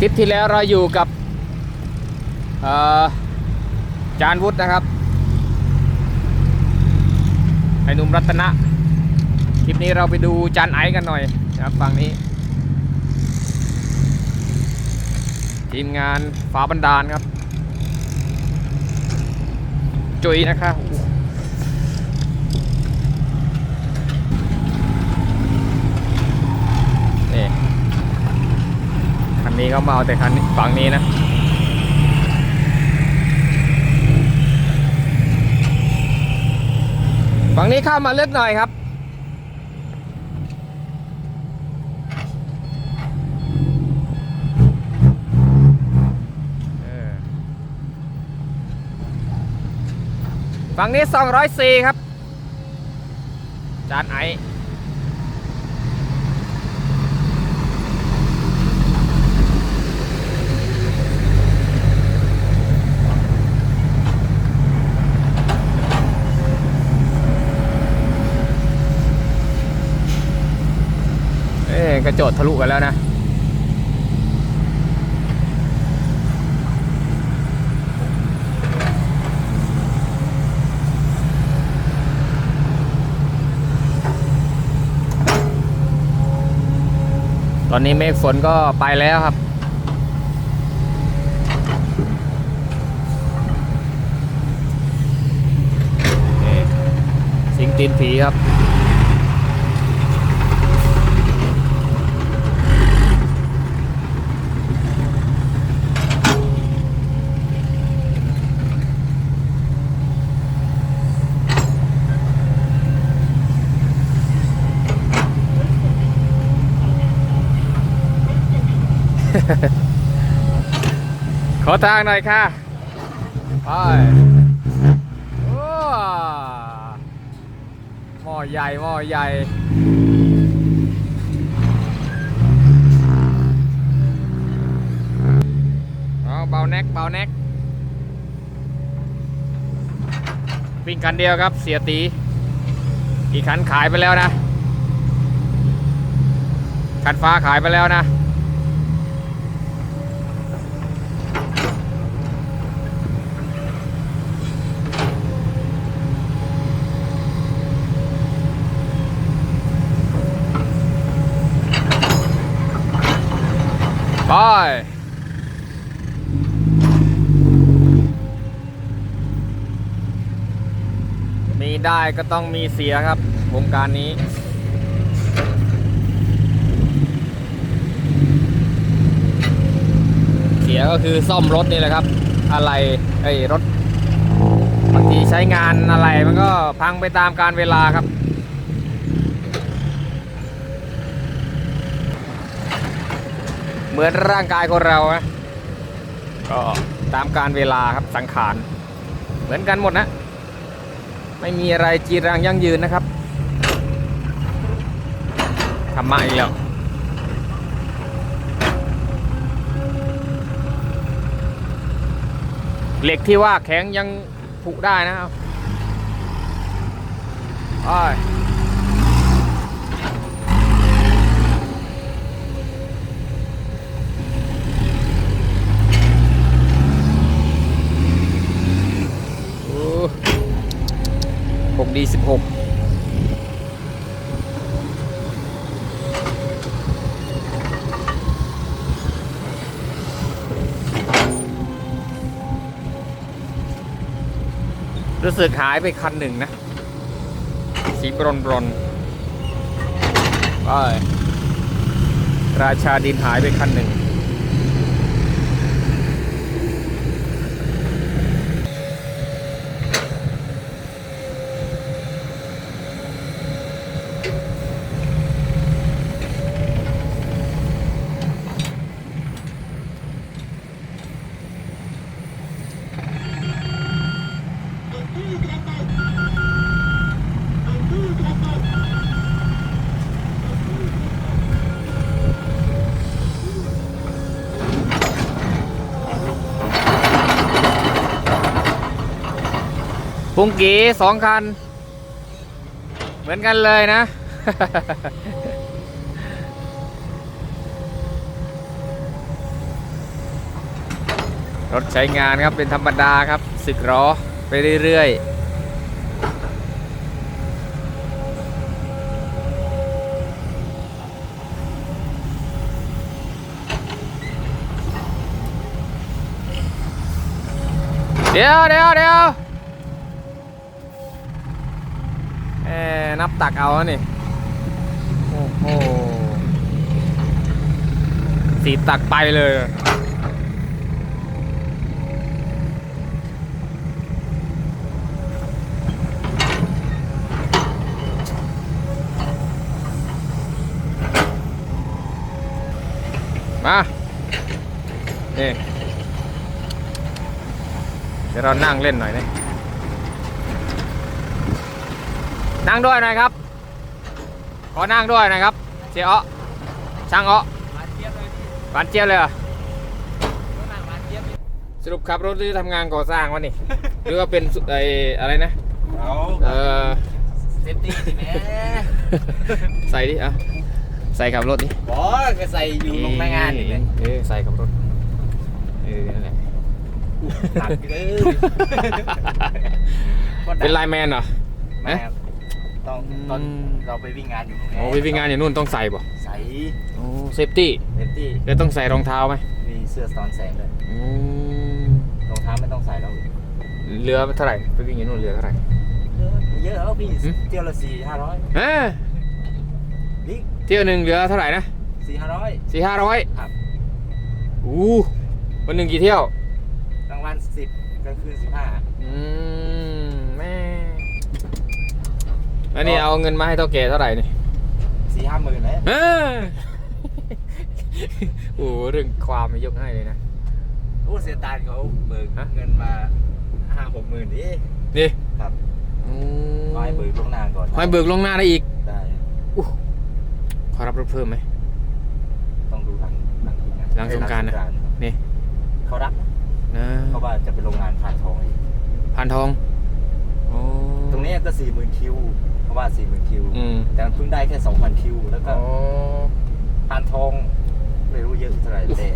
ทริปที่แล้วเราอยู่กับจานวุฒินะครับไอ้หนุ่มรัตนะคลิปนี้เราไปดูจานไอกันหน่อยนะครับฝั่งนี้ ทีมงานฟ้าบันดาลครับ จุยนะครับนี่คั นี้เขามาเอาแต่คันฝั่งนี้นะฝั่งนี้ข้ามมาเลือกหน่อยครับ ฝั่งนี้ 204 ครับ จานไอ กระจดทะลุกันแล้วนะตอนนี้เมฆฝนก็ไปแล้วครับ สิงตีนผีครับ ขอทางหน่อยค่ะ ไปโอ้หม้อใหญ่หม้อใหญ่เอาเบาแน็กเบาแน็กวิ่งคันเดียวครับเสียตี อีกคันขายไปแล้วนะ คันฟ้าขายไปแล้วนะ ไปมีได้ก็ต้องมีเสียครับวงการนี้เสียก็คือซ่อมรถนี่แหละครับ อะไรไอ้รถบางทีใช้งานอะไรมันก็พังไปตามการเวลาครับ เหมือนร่างกายคนเรานะก็ตามการเวลาครับสังขาร เหมือนกันหมดนะ ไม่มีอะไรจีรังยั่งยืนนะครับทำมาอีกแล้วเหล็กที่ว่าแข็งยังผุได้นะครับ สึกหายไปคันหนึ่งนะ สีบรอนบรอนไปราชาดินหายไปคันหนึ่ง ปุงกีสองคัน เหมือนกันเลยนะ รถใช้งานครับเป็นธรรมดาครับสึกล้อไปเรื่อยๆเดี๋ยวเดี๋ยวเดี๋ยว เอ๊ะนับตักเอาอะนี่ โอ้โหสีตักไปเลยมานี่เดี๋ยวเรานั่งเล่นหน่อยนี่ นั่งด้วยหน่อยครับ ขอนั่งด้วยหนะครับเสียอ้อช่างอ้อหวานเจี๊ยบเลยเหรอสรุปขับรถหรือทำงานก่อสร้างวะนี่ หรือว่าเป็นสุไออะไรนะเอาเออเซฟตี้สิแม่ใส่ดิอะใส่ขับรถดิบอสก็ใส่อยู่ลงหน้างานนี่เลยเออใส่ขับรถเออนั่นแหละหนักเลยเป็นไลน์แมนเหรอแม่ครับ ต้องตอนอืม เราไปวิ่งงานอยู่นู่นไงโอ้ไปวิ่งงานอย่างนู่นต้องใส่ป่ะใส่โอ้เซฟตี้เซฟตี้แล้วต้องใส่รองเท้าไหมมีเสื้อสะท้อนแสงด้วยอืมรองเท้าไม่ต้องใส่แล้วเรือเท่าไหร่ไปวิ่งอย่างนู่นเรือเท่าไหร่ เยอะแล้วพี่หืม เที่ยวละสี่ห้าร้อยเอ้ยบิ๊กเที่ยวหนึ่งเรือเท่าไหร่นะสี่ห้าร้อย สี่ห้าร้อยครับ อู้วันหนึ่งกี่เที่ยว กลางวันสิบกลางคืนสิบห้าอืมแม่ แล้วนี่เอาเงินมาให้เท่าแก่เท่าไหร่นี่สี่ห้าหมื่นเลยเออโอ้โหเรื่องความไม่ยกให้เลยนะ โอ้เสียตานเขาเบิกฮะ เงินมาห้าหกหมื่นดินี่ครับอืมก็ให้เบิกล่วงหน้าก่อนให้เบิกลวงหน้าได้อีก ได้ขอรับรถเพิ่มไหม ต้องดูหลังหลังอีกนะหลังสงกรานต์นะ หลังสงนี่เขารับนะนะเพราะว่าจะไปโรงงานพานทองอีกพันทองโอ้ตรงนี้ก็สี่หมื่นคิว เพราะว่าสี่หมื่นคิว อืม แต่มันเพิ่งได้แค่สองพันคิว แล้วก็อ๋อพานทองไม่รู้เยอะเท่าไหร่แต่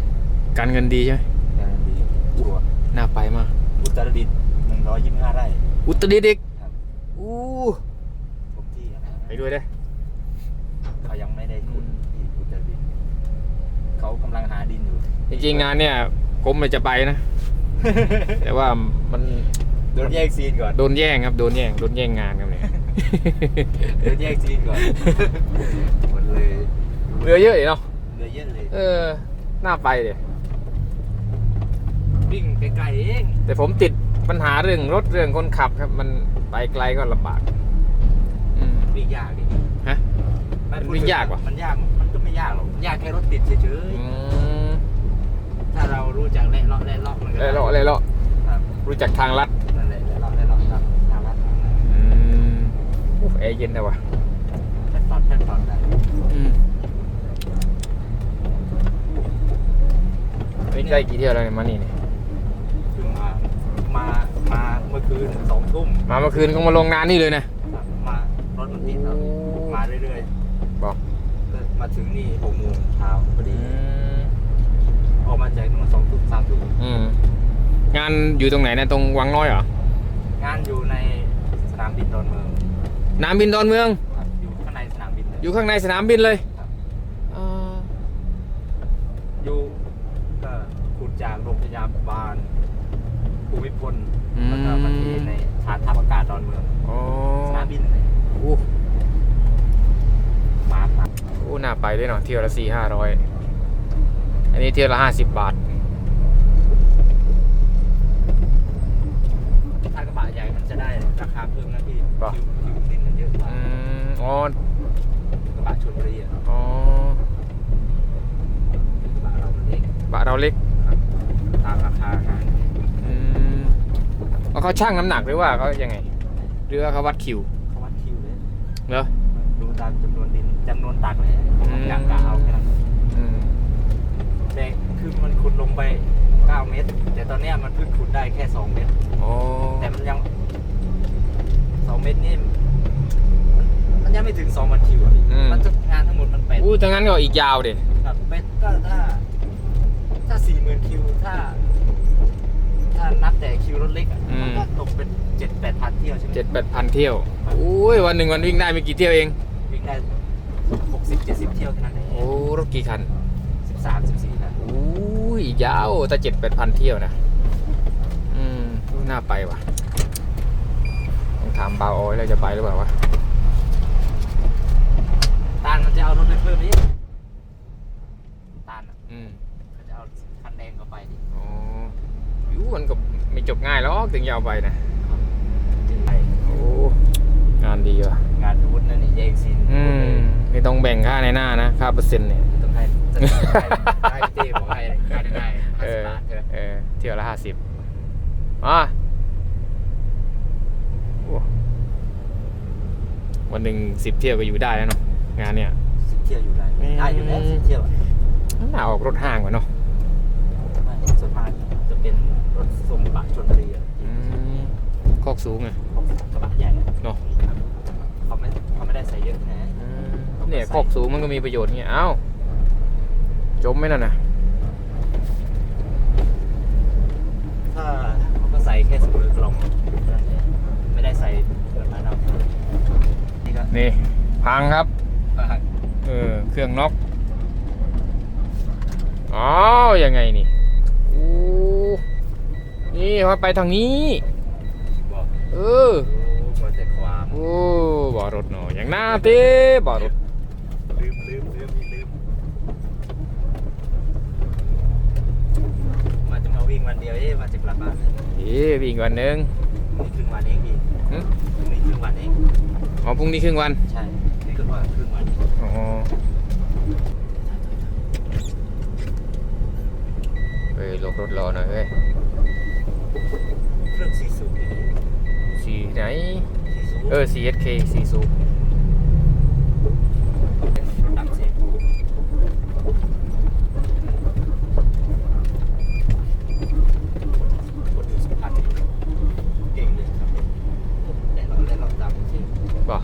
การเงินดีใช่ไหมการดีชัวร์น่าไปมาก อุตรดิตถ์หนึ่งร้อยยี่สิบห้าไร่ อุตรดิตถ์อีกครับ อู้ทุกที่นะไปด้วยเด้อเขายังไม่ได้ขุดที่อุตรดิตถ์เขากำลังหาดินอยู่จริงๆงานเนี่ยผมเลยจะไปนะ แต่ว่ามันโดนแยกซีนก่อน โดนแย่งครับ โดนแย่ง โดนแย่งงานครับเนี่ย โดนแยกซีนก่อนหมดเลยเรือเยอะดิเนาะเหลือเยอะเลยเออน่าไปเดี๋ยวิ่งไกลๆเองแต่ผมติดปัญหาเรื่องรถเรื่องคนขับครับ มันไปไกลก็ลำบากอืมวิ่งยากดิฮะไมันวิ่งยากว่ะ มันยากมันก็ไม่ยากหรอกยากแค่รถติดเฉยอืมๆถ้าเรารู้จักแล่เลาะแล่เลาะมันก็เลยเลาะเลยเลาะครับรู้จักทางลัด แอร์เย็นแต่ว่ะแพทฟอร์ดแพทฟอร์ดได้อืมนี่ได้กี่เที่ยวแล้วเนี่ยมานี่เนี่ยเพิ่งมามามาเมื่อคืนสองทุ่มมาเมื่อคืนก็มาลงนานนี่เลยนะครับมารถมันติดครับมาเรื่อยบอกๆแล้วมาถึงนี่หกโมงเช้าพออืดีมออกมาจากนู่นสองทุ่มสามทุ่มอืมงานอยู่ตรงไหนนะตรงวังน้อยเหรองานอยู่ในสนามบินดอนเมืองส นามบินดอนเมือง ครับอยู่ข้างในสนามบินเลยอยู่ข้างในสนามบินเลยครับอ่าอยู่ก็ขุดจากโรงพยาบาลภูมิพลอืมแล้วก็มาเทในฐานทัพอากาศดอนเมืองอ๋อสนามบินเลยโอ้มาครับโอ้น่าไปด้วยเนาะเที่ยวละสี่ห้าร้อยอันนี้เที่ยวละห้าสิบบาท ถ้ากระบะใหญ่มันจะได้ราคาเพิ่มนะพี่ป่ะคิว อ๋อกระบะชลบุรีอะอ๋อกระบะเรามันเล็กบะเราเล็กครับตามราคางานอืมเอาเขาชั่งน้ำหนักหรือว่าเขายังไงหรือว่าเขาวัดคิวเขาวัดคิวเลยเหรอ ดูตามจำนวนดินจำนวนตักเลยอืม อยากกะเอาแค่นั้นอืมแต่คือมันขุดลงไป 9 เมตร แต่ตอนเนี้ยมันเพิ่งขุดได้แค่ 2 เมตร อ๋อแต่มันยัง 2 เมตรนี่มันันยังไม่ถึงสองวันคิวอะมันจะงานทั้งหมดมันเป็ดอู้ถ้างั้นก็อีกยาวเด็ครับแปดก็ถ้า ถ้าสี่หมื่นคิวถ้า ถ้านับแต่คิวรถเล็กอะมันก็ตกเป็นเจ็ดแปดพันเที่ยวใช่ไหมเจ็ดแปดพันเที่ยวอุ้ยวันหนึ่งวันวิ่งได้มีกี่เที่ยวเอง วิ่งได้หกสิบเจ็ดสิบเที่ยวแค่นั้นเองโอ้รถกี่คันสิบสามสิบสี่นะอุ้ยยาวแต่เจ็ดแปดพันเที่ยวนะ อืมน่าไปว่ะต้องถามบาวออยแล้วจะไปหรือเปล่าวะ เอารถไปเพิ่มนี่ตาลอะอืมมันจะเอาคันแดงเข้าไปดิอ๋อยูมันก็ไม่จบง่ายหรอกถึงจะเอาไปนะไปโอ้งานดีว่ะงานวุฒินั่นนี่แยกซีนอืมไม่ต้องแบ่งค่าในหน้านะค่าเปอร์เซ็นต์เนี่ยต้องให้จะให้ให้เต้บอกให้ให้ได้ห้าเอสิบอบาทใช่ไหมเออเที่ยวละห้าสิบอะโอ้วันหนึ่งสิบเที่ยวก็อยู่ได้แล้วเนาะงานเนี่ย สิบเที่ยวอยู่ได้อืมได้อยู่แล้วสิบเที่ยวอะน่าออกรถห้างกว่าเนาะไม่ส่วนมากจะเป็นรถทรงกระบะชนบุรีอะอืมโคกสูงอะพวกกระบะใหญ่อะเนาะครับเขาไม่เขาไม่ได้ใส่เยอะนะอืมเนี่ยโคกสูงมันก็มีประโยชน์เงี้ยเอ้าจมไหมนั่นน่ะถ้าเขาก็ใส่แค่สมุดกล่องนั่นเองไม่ได้ใส่เกินมาดำนี่ก็นี่พังครับ อ่าเออ เครื่องน็อกอ๋อยังไงนี่โอ้นี่ว่าไปทางนี้ บอกเออรู้หมดแต่ความโอ้บ่อรถเนาะอย่างหน้าเต้บ่อรถ ลืมลืมลืมมีลืมมาจะมาวิ่งวันเดียวเอ๊ะมาจะกลับบ้านเลยเอ้วิ่งวันหนึ่งนี่ครึ่งวันเองพี่หึ นี่ครึ่งวันเอง อ๋อพรุ่งนี้ครึ่งวัน ใช่นี่ก็ว่าครึ่งวัน อ๋อ เฮ้ยหลบรถรอหน่อยเว้ยเครื่องสี่สูบนี่สีไหนสี่สูบเออ CSK สีสูบดับเสียงคนดูสุพรรณเก่งเลยครับแต่เราเล่นเราตามจริง บ่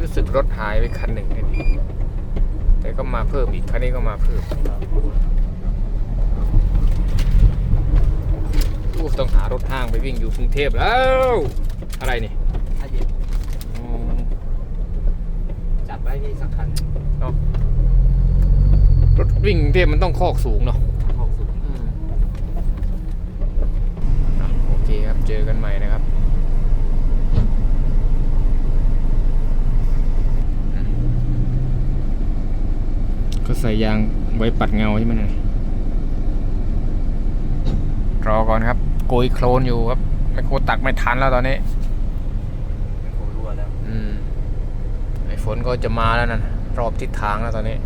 รู้สึกรถหายไปคันหนึ่งเลยนี่แต่ ก็มาเพิ่มอีกคันนี้ก็มาเพิ่มอู้ต้องหารถห้างไปวิ่งอยู่กรุงเทพแล้ว อะไรนี่ถ้าเย็นอ๋อจัดไว้นี่สักคันเนาะรถวิ่งกรุงเทพมันต้องคอกสูงเนาะ หกสูบ อะโอเคครับ เจอกันใหม่นะครับ ก็ ใส่ยางไว้ปัดเงาใช่ไหมเนี่ยรอก่อนครับโกยโคลนอยู่ครับไมโครตักไม่ทันแล้วตอนนี้โครั่วแล้ว อืมไอฝนก็จะมาแล้วนั่นรอบทิศทางแล้วตอนนี้